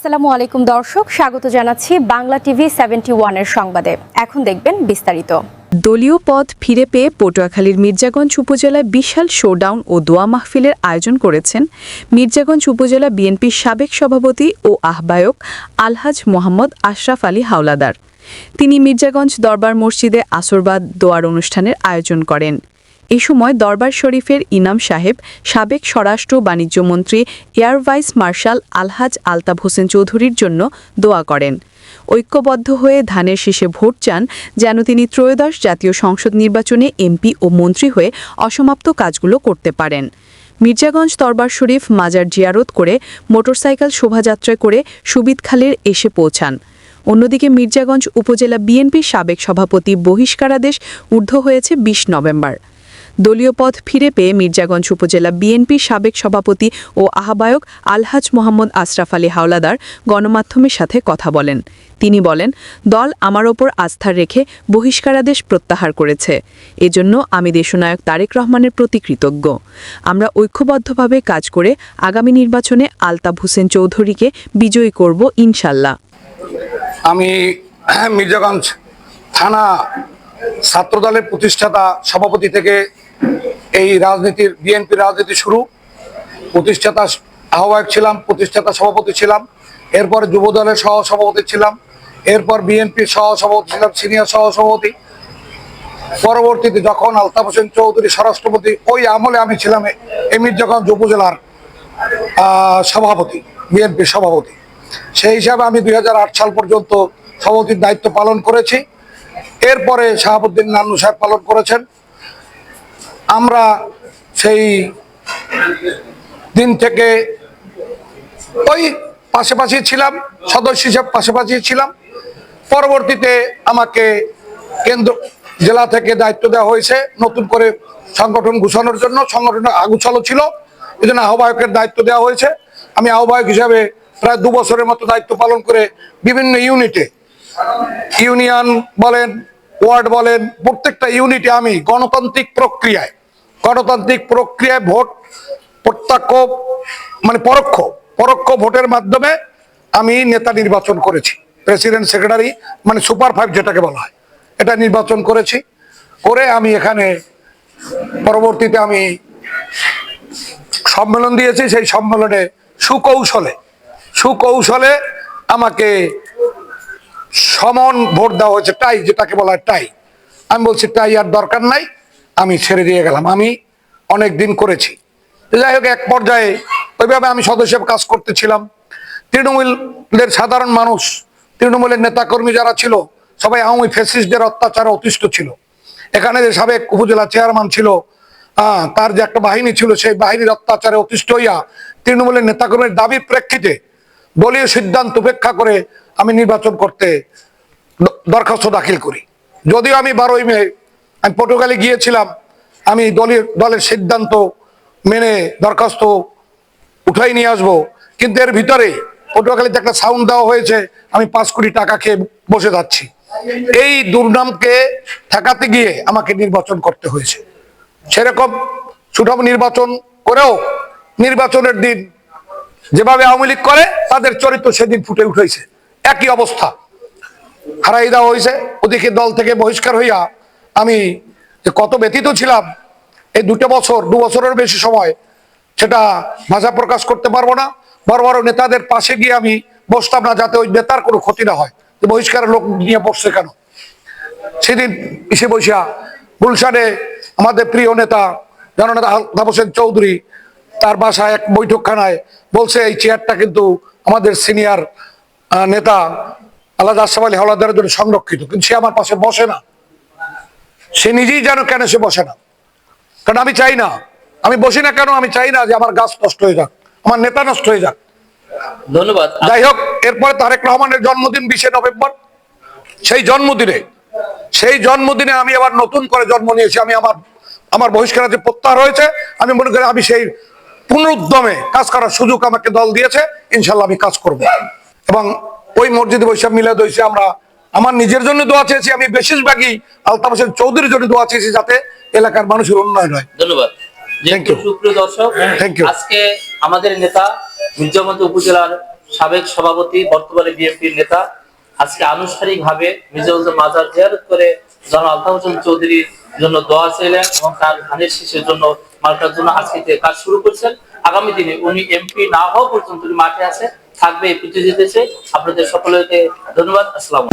আসসালামু আলাইকুম দর্শক, স্বাগত জানাচ্ছি বাংলা টিভি সেভেন্টি ওয়ানের সংবাদে। এখন দেখবেন বিস্তারিত। দলীয় পদ ফিরে পেয়ে পটুয়াখালীর মির্জাগঞ্জ উপজেলায় বিশাল শোডাউন ও দোয়া মাহফিলের আয়োজন করেছেন মির্জাগঞ্জ উপজেলা বিএনপির সাবেক সভাপতি ও আহ্বায়ক আলহাজ মোহাম্মদ আশরাফ আলী হাওলাদার। তিনি মির্জাগঞ্জ দরবার মসজিদে আসরবাদ দোয়ার অনুষ্ঠানের আয়োজন করেন। এ সময় দরবার শরীফের ইনাম সাহেব, সাবেক স্বরাষ্ট্র বাণিজ্য মন্ত্রী, air vice marshal Alhaj Altab Hossain চৌধুরীর জন্য দোয়া করেন। ঐক্যবদ্ধ হয়ে ধানের শীষে ভোট চান, যেন তিনি ত্রয়োদশ জাতীয় সংসদ নির্বাচনে এমপি ও মন্ত্রী হয়ে অসমাপ্ত কাজগুলো করতে পারেন। মির্জাগঞ্জ দরবার শরীফ মাজার জিয়ারত করে মোটরসাইকেল শোভাযাত্রা করে সুবিদখালের এসে পৌঁছান। অন্যদিকে মির্জাগঞ্জ উপজেলা বিএনপির সাবেক সভাপতি বহিষ্কারাদেশ, ঊর্ধ্ব হয়েছে বিশ নভেম্বর। দলীয় পদ ফিরে পেয়ে মির্জাগঞ্জ উপজেলা বিএনপির সাবেক সভাপতি ও আহ্বায়ক আলহাজ মোহাম্মদ আশরাফ আলী হাওলাদার গণমাধ্যমের সাথে কথা বলেন। তিনি বলেন, দল আমার ওপর আস্থা রেখে বহিষ্কারাদেশ প্রত্যাহার করেছে। এজন্য আমি দেশনায়ক তারেক রহমানের প্রতি কৃতজ্ঞ। আমরা ঐক্যবদ্ধভাবে কাজ করে আগামী নির্বাচনে আলতাফ হোসেন চৌধুরীকে বিজয়ী করব ইনশাল্লাহ। আমি মির্জাগঞ্জ থানা ছাত্রদলের প্রতিষ্ঠাতা সভাপতি থেকে এই রাজনীতির বিএনপি রাজনীতি শুরু। প্রতিষ্ঠাতা আহ্বায়ক ছিলাম, প্রতিষ্ঠাতা সভাপতি ছিলাম, এরপর যুবদলের সহ সভাপতি ছিলাম, এরপর বিএনপির সহ সভাপতি ছিলাম, সিনিয়র সহ সভাপতি পরবর্তীতে যখন আলতাফ হোসেন চৌধুরী স্বরাষ্ট্রপতি, ওই আমলে আমি ছিলাম এই যখন উপজেলার সভাপতি, বিএনপির সভাপতি। সেই হিসাবে আমি দুই হাজার আট সাল পর্যন্ত সভাপতির দায়িত্ব পালন করেছি। এরপরে শাহাবুদ্দিন নান্নু সাহেব পালন করেছেন। আমরা সেই দিন থেকে ওই পাশাপাশি ছিলাম, সদস্য হিসেবে পাশাপাশি ছিলাম। পরবর্তীতে আমাকে কেন্দ্র, জেলা থেকে দায়িত্ব দেওয়া হয়েছে নতুন করে সংগঠন ঘোষণার জন্য। সংগঠন আগুছালো ছিল এই জন্য আহ্বায়কের দায়িত্ব দেওয়া হয়েছে। আমি আহ্বায়ক হিসাবে প্রায় দু বছরের মতো দায়িত্ব পালন করে বিভিন্ন ইউনিটে, ইউনিয়ন বলেন, ওয়ার্ড বলেন, প্রত্যেকটা ইউনিটে আমি গণতান্ত্রিক প্রক্রিয়ায় গণতান্ত্রিক প্রক্রিয়ায় ভোট প্রত্যক্ষ মানে পরোক্ষ পরোক্ষ ভোটের মাধ্যমে আমি নেতা নির্বাচন করেছি। প্রেসিডেন্ট সেক্রেটারি মানে সুপার ফাইভ যেটাকে বলা হয়, এটা নির্বাচন করেছি। করে আমি এখানে পরবর্তীতে আমি সম্মেলন দিয়েছি, সেই সম্মেলনে সুকৌশলে সুকৌশলে আমাকে সমন ভোট দেওয়া হয়েছে, টাই, যেটাকে বলা হয় টাই। আমি বলছি টাই আর দরকার নাই। আমি ছেড়ে দিয়ে গেলাম। আমি অনেক দিন করেছি। যাই হোক, এক পর্যায়ে ওইভাবে আমি সদস্য কাজ করতেছিলাম। তৃণমূলের সাধারণ মানুষ, তৃণমূলের নেতাকর্মী যারা ছিল, সবাই আওয়ামী ফেসিস্টদের অত্যাচারে অতিষ্ঠ ছিল। এখানে যে সাবেক উপজেলা চেয়ারম্যান ছিল তার যে একটা বাহিনী ছিল, সেই বাহিনীর অত্যাচারে অতিষ্ঠ হইয়া তৃণমূলের নেতাকর্মীর দাবির প্রেক্ষিতে দলীয় সিদ্ধান্ত উপেক্ষা করে আমি নির্বাচন করতে দরখাস্ত দাখিল করি। যদিও আমি বারোই মে আমি পর্তুগালে গিয়েছিলাম, আমি দলের দলের সিদ্ধান্ত মেনে দরখাস্ত উঠাই নিয়ে আসব। কিন্তু এর ভিতরে পটুয়াখালীতে একটা সাউন্ড দেওয়া হয়েছে, আমি পাঁচ কোটি টাকা খেয়ে বসে যাচ্ছি। এই দুর্নামকে ঠেকাতে গিয়ে আমাকে নির্বাচন করতে হয়েছে। সেরকম সুঠাম নির্বাচন করেও নির্বাচনের দিন যেভাবে আওয়ামী লীগ করে, তাদের চরিত্র সেদিন ফুটে উঠেছে। একই অবস্থা। হারাই দেওয়া হয়েছে ওদিকে দল থেকে বহিষ্কার হইয়া আমি কত ব্যতীত ছিলাম, এই দুটো বছর, দু বছরের বেশি সময়, সেটা ভাষা প্রকাশ করতে পারব না। বড় বড় নেতাদের পাশে গিয়ে আমি বসতাম না, যাতে ওই নেতার কোনো ক্ষতি না হয়। বহিষ্কারের লোক নিয়ে বসছে কেন? সেদিন এসে বসিয়া গুলশানে আমাদের প্রিয় নেতা জননেতা আলতাফ হোসেন চৌধুরী তার বাসায় এক বৈঠকখানায় বলছে, এই চেয়ারটা কিন্তু আমাদের সিনিয়র নেতা আল্লাহ আশরাফ আলী হাওলাদারের জন্য সংরক্ষিত। কিন্তু সে আমার পাশে বসে না। সে নিজেই যেন কেন সে বসে না। কারণ আমি চাই না। আমি বসি না কেন? আমি চাই না যে আমার গাছ নষ্ট হয়ে যাক আমার নেতা নষ্ট হয়ে যাক। ধন্যবাদ। যাই হোক এরপরে তারেক রহমানের জন্মদিন বিশে নভেম্বর। সেই জন্মদিনে সেই জন্মদিনে আমি আবার নতুন করে জন্ম নিয়েছি। আমি আমার আমার বহিষ্কার যে প্রত্যাহার হয়েছে আমি মনে করি আমি সেই পুনরুদ্যমে কাজ করার সুযোগ আমাকে দল দিয়েছে। ইনশাল্লাহ আমি কাজ করব। এবং ওই মসজিদে বৈশাখ মিলাদ হয়েছে। আমরা আমার নিজের জন্য দোয়া চেয়েছি আমি বেশিরভাগই আলতাফ হোসেন চৌধুরীর জন্য দোয়া চেয়েছি যাতে এলাকার মানুষের উন্নয়ন হয়। ধন্যবাদ. সুপ্রিয় দর্শক আজকে আমাদের নেতা মির্জাগঞ্জ উপজেলার সাবেক সভাপতি বর্তমানে বিএনপির নেতা আজকে আনুষ্ঠানিকভাবে মির্জাউল মাজার জিয়ারত করে জন আলতাফ হোসেন চৌধুরীর জন্য দোয়া চাইলেন এবং তার ধানের শীষের জন্য মার্কার জন্য আজকে কাজ শুরু করছেন। আগামী দিনে উনি এমপি না হওয়া পর্যন্ত মাঠে আছে। থাকবে এই প্রতিযোগিতাতে আপনাদের সকলকে ধন্যবাদ। আসসালাম